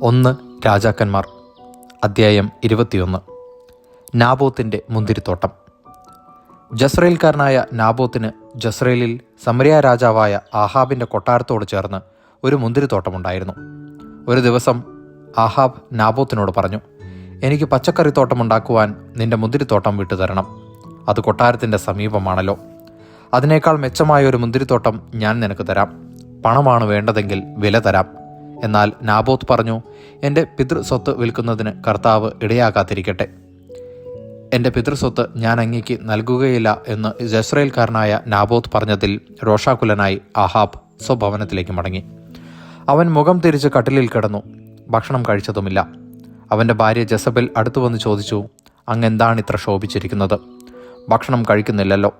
ഒന്ന് രാജാക്കന്മാർ. അദ്ധ്യായം ഇരുപത്തിയൊന്ന്. നാബോത്തിന്റെ മുന്തിരിത്തോട്ടം. ജസ്രയേൽക്കാരനായ നാബോത്തിന് ജസ്രയേലിൽ സമരിയ രാജാവായ ആഹാബിന്റെ കൊട്ടാരത്തോട് ചേർന്ന് ഒരു മുന്തിരിത്തോട്ടമുണ്ടായിരുന്നു. ഒരു ദിവസം ആഹാബ് നാബോത്തിനോട് പറഞ്ഞു എനിക്ക് പച്ചക്കറിത്തോട്ടമുണ്ടാക്കുവാൻ നിന്റെ മുന്തിരിത്തോട്ടം വിട്ടുതരണം അത് കൊട്ടാരത്തിന്റെ സമീപമാണല്ലോ. അതിനേക്കാൾ മെച്ചമായ ഒരു മുന്തിരിത്തോട്ടം ഞാൻ നിനക്ക് തരാം. പണമാണ് വേണ്ടതെങ്കിൽ വില തരാം. എന്നാൽ നാബോത്ത് പറഞ്ഞു എന്റെ പിതൃസ്വത്ത് വിൽക്കുന്നതിന് കർത്താവ് ഇടയാകാതിരിക്കട്ടെ. എന്റെ പിതൃസ്വത്ത് ഞാൻ അങ്ങേക്ക് നൽകുകയില്ല എന്ന് ജസ്രയേൽക്കാരനായ നാബോത്ത് പറഞ്ഞതിൽ രോഷാകുലനായി ആഹാബ് സ്വഭവനത്തിലേക്ക് മടങ്ങി. അവൻ മുഖം തിരിച്ച് കട്ടിലിൽ കിടന്നു. ഭക്ഷണം കഴിച്ചതുമില്ല. അവന്റെ ഭാര്യ ജസബൽ അടുത്തു വന്ന് ചോദിച്ചു അങ്ങ് എന്താണ് ഇത്ര ശോഭിച്ചിരിക്കുന്നത്? ഭക്ഷണം കഴിക്കുന്നില്ലല്ലോ.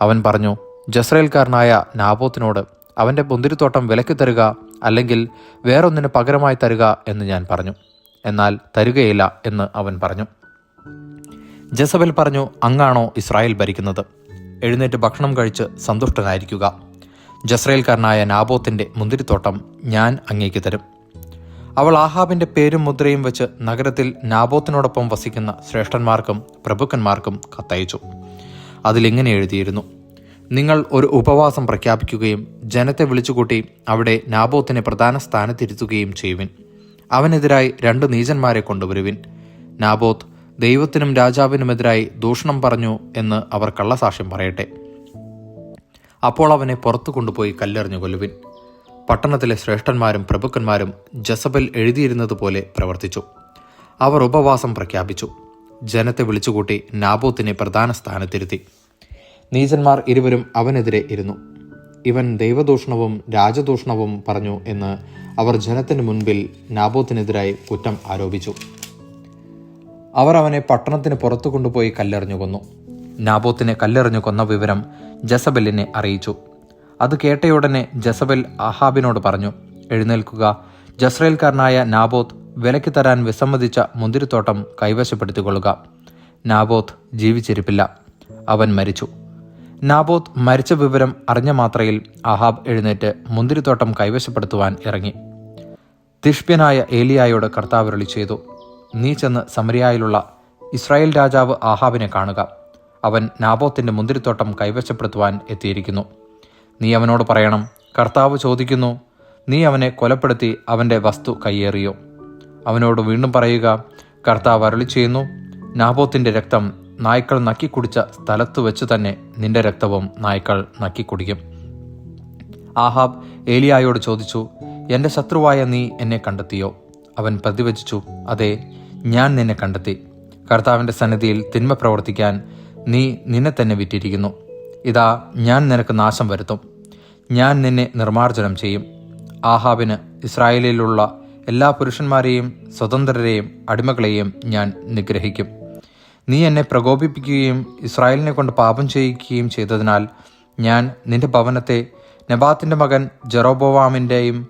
അവൻ പറഞ്ഞു ജസ്രയേൽക്കാരനായ നാബോത്തിനോട് അവന്റെ മുന്തിരിത്തോട്ടം വിലക്കി തരുക അല്ലെങ്കിൽ വേറൊന്നിന് പകരമായി തരുക എന്ന് ഞാൻ പറഞ്ഞു. എന്നാൽ തരുകയില്ല എന്ന് അവൻ പറഞ്ഞു. ജസബൽ പറഞ്ഞു അങ്ങാണോ ഇസ്രായേൽ ഭരിക്കുന്നത്? എഴുന്നേറ്റ് ഭക്ഷണം കഴിച്ച് സന്തുഷ്ടനായിരിക്കുക. ജസ്രയേൽക്കാരനായ നാബോത്തിന്റെ മുന്തിരിത്തോട്ടം ഞാൻ അങ്ങേക്ക് തരും. അവൾ ആഹാബിന്റെ പേരും മുദ്രയും വെച്ച് നഗരത്തിൽ നാബോത്തിനോടൊപ്പം വസിക്കുന്ന ശ്രേഷ്ഠന്മാർക്കും പ്രഭുക്കന്മാർക്കും കത്തയച്ചു. അതിലിങ്ങനെ എഴുതിയിരുന്നു നിങ്ങൾ ഒരു ഉപവാസം പ്രഖ്യാപിക്കുകയും ജനത്തെ വിളിച്ചുകൂട്ടി അവിടെ നാബോത്തിനെ പ്രധാന സ്ഥാനത്തിരുത്തുകയും ചെയ്യുവിൻ. അവനെതിരായി രണ്ട് നീചന്മാരെ കൊണ്ടുവരുവിൻ. നാബോത്ത് ദൈവത്തിനും രാജാവിനുമെതിരായി ദൂഷണം പറഞ്ഞു എന്ന് അവർ കള്ളസാക്ഷ്യം പറയട്ടെ. അപ്പോൾ അവനെ പുറത്തു കൊണ്ടുപോയി കല്ലെറിഞ്ഞു കൊല്ലുവിൻ. പട്ടണത്തിലെ ശ്രേഷ്ഠന്മാരും പ്രഭുക്കന്മാരും ജസബൽ എഴുതിയിരുന്നത് പോലെ പ്രവർത്തിച്ചു. അവർ ഉപവാസം പ്രഖ്യാപിച്ചു. ജനത്തെ വിളിച്ചുകൂട്ടി നാബോത്തിനെ പ്രധാന സ്ഥാനത്തിരുത്തി. നീചന്മാർ ഇരുവരും അവനെതിരെ ഇരുന്നു. ഇവൻ ദൈവദൂഷണവും രാജദൂഷണവും പറഞ്ഞു എന്ന് അവർ ജനത്തിന് മുൻപിൽ നാബോത്തിനെതിരായി കുറ്റം ആരോപിച്ചു. അവർ അവനെ പട്ടണത്തിന് പുറത്തു കൊണ്ടുപോയി കല്ലെറിഞ്ഞു കൊന്നു. നാബോത്തിനെ കല്ലെറിഞ്ഞു കൊന്ന വിവരം ജസബലിനെ അറിയിച്ചു. അത് കേട്ടയുടനെ ജസബൽ അഹാബിനോട് പറഞ്ഞു എഴുന്നേൽക്കുക. ജസ്രയേൽക്കാരനായ നാബോത്ത് വിലയ്ക്ക് തരാൻ വിസമ്മതിച്ച മുന്തിരിത്തോട്ടം കൈവശപ്പെടുത്തിക്കൊള്ളുക. നാബോത്ത് ജീവിച്ചിരിപ്പില്ല. അവൻ മരിച്ചു. നാബോത്ത് മരിച്ച വിവരം അറിഞ്ഞ മാത്രയിൽ അഹാബ് എഴുന്നേറ്റ് മുന്തിരിത്തോട്ടം കൈവശപ്പെടുത്തുവാൻ ഇറങ്ങി. തിഷ്പ്യനായ ഏലിയായോട് കർത്താവരളി ചെയ്തു നീ ചെന്ന് സമരിയായിലുള്ള ഇസ്രായേൽ രാജാവ് ആഹാബിനെ കാണുക. അവൻ നാബോത്തിന്റെ മുന്തിരിത്തോട്ടം കൈവശപ്പെടുത്തുവാൻ എത്തിയിരിക്കുന്നു. നീ അവനോട് പറയണം കർത്താവ് ചോദിക്കുന്നു നീ അവനെ കൊലപ്പെടുത്തി അവന്റെ വസ്തു കയ്യേറിയോ. അവനോട് വീണ്ടും പറയുക കർത്താവ് അരളി ചെയ്യുന്നു നാബോത്തിന്റെ രക്തം നായ്ക്കൾ നക്കിക്കുടിച്ച സ്ഥലത്തു വെച്ച് തന്നെ നിന്റെ രക്തവും നായ്ക്കൾ നക്കിക്കുടിക്കും ആഹാബ് ഏലിയായോട് ചോദിച്ചു എന്റെ ശത്രുവായ നീ എന്നെ കണ്ടെത്തിയോ? അവൻ പ്രതിവചിച്ചു അതെ ഞാൻ നിന്നെ കണ്ടെത്തി. കർത്താവിന്റെ സന്നിധിയിൽ തിന്മ പ്രവർത്തിക്കാൻ നീ നിന്നെ തന്നെ വിറ്റിരിക്കുന്നു. ഇതാ ഞാൻ നിനക്ക് നാശം വരുത്തും. ഞാൻ നിന്നെ നിർമ്മാർജനം ചെയ്യും. ആഹാബിന് ഇസ്രായേലിലുള്ള എല്ലാ പുരുഷന്മാരെയും സ്വതന്ത്രരെയും അടിമകളെയും ഞാൻ നിഗ്രഹിക്കും. നീ എന്നെ പ്രകോപിപ്പിക്കുകയും ഇസ്രായേലിനെ കൊണ്ട് പാപം ചെയ്യിക്കുകയും ചെയ്തതിനാൽ ഞാൻ നിന്റെ ഭവനത്തെ നബാത്തിന്റെ മകൻ ജെറോബോവാമിന്റെയും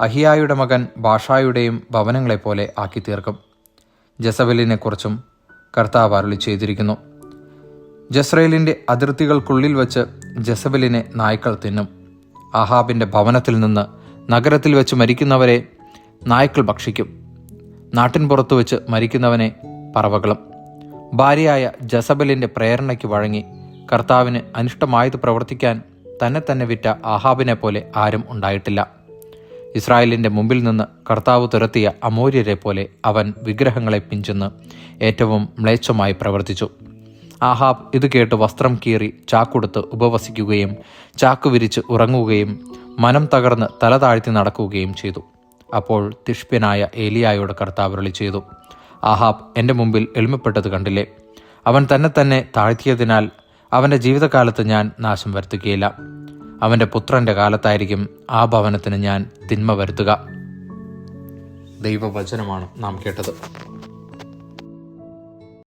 അഹിയായുടെ മകൻ ഭാഷായുടെയും ഭവനങ്ങളെപ്പോലെ ആക്കി തീർക്കും ജസബലിനെക്കുറിച്ചും കർത്താവ് അരുളി ചെയ്തിരിക്കുന്നു. ജസ്രയേലിന്റെ അതിർത്തികൾക്കുള്ളിൽ വച്ച് ജസബലിനെ നായ്ക്കൾ തിന്നും. ആഹാബിന്റെ ഭവനത്തിൽ നിന്ന് നഗരത്തിൽ വെച്ച് മരിക്കുന്നവരെ നായ്ക്കൾ ഭക്ഷിക്കും. നാട്ടിൻ പുറത്തു വെച്ച് മരിക്കുന്നവനെ പറവകളും. ഭാര്യയായ ജസബലിന്റെ പ്രേരണയ്ക്ക് വഴങ്ങി കർത്താവിന് അനിഷ്ടമായത് പ്രവർത്തിക്കാൻ തന്നെ തന്നെ വിറ്റ ആഹാബിനെ പോലെ ആരും ഉണ്ടായിട്ടില്ല. ഇസ്രായേലിന്റെ മുമ്പിൽ നിന്ന് കർത്താവ് തുരത്തിയ അമൂര്യരെ പോലെ അവൻ വിഗ്രഹങ്ങളെ പിഞ്ചെന്ന് ഏറ്റവും മ്ലേച്ഛമായി പ്രവർത്തിച്ചു. ആഹാബ് ഇത് കേട്ട് വസ്ത്രം കീറി ചാക്കുടുത്ത് ഉപവസിക്കുകയും ചാക്കു വിരിച്ച് ഉറങ്ങുകയും മനം തകർന്ന് തല താഴ്ത്തി നടക്കുകയും ചെയ്തു. അപ്പോൾ തിഷ്പ്യനായ ഏലിയായോട് കർത്താവ് ചെയ്തു ആഹാബ് എന്റെ മുമ്പിൽ എളിമപ്പെട്ടത് കണ്ടില്ലേ? അവൻ തന്നെ തന്നെ താഴ്ത്തിയതിനാൽ അവന്റെ ജീവിതകാലത്ത് ഞാൻ നാശം വരുത്തുകയില്ല. അവന്റെ പുത്രന്റെ കാലത്തായിരിക്കും ആ ഭവനത്തിന് ഞാൻ തിന്മ വരുത്തുക. ദൈവവചനമാണ് നാം കേട്ടത്.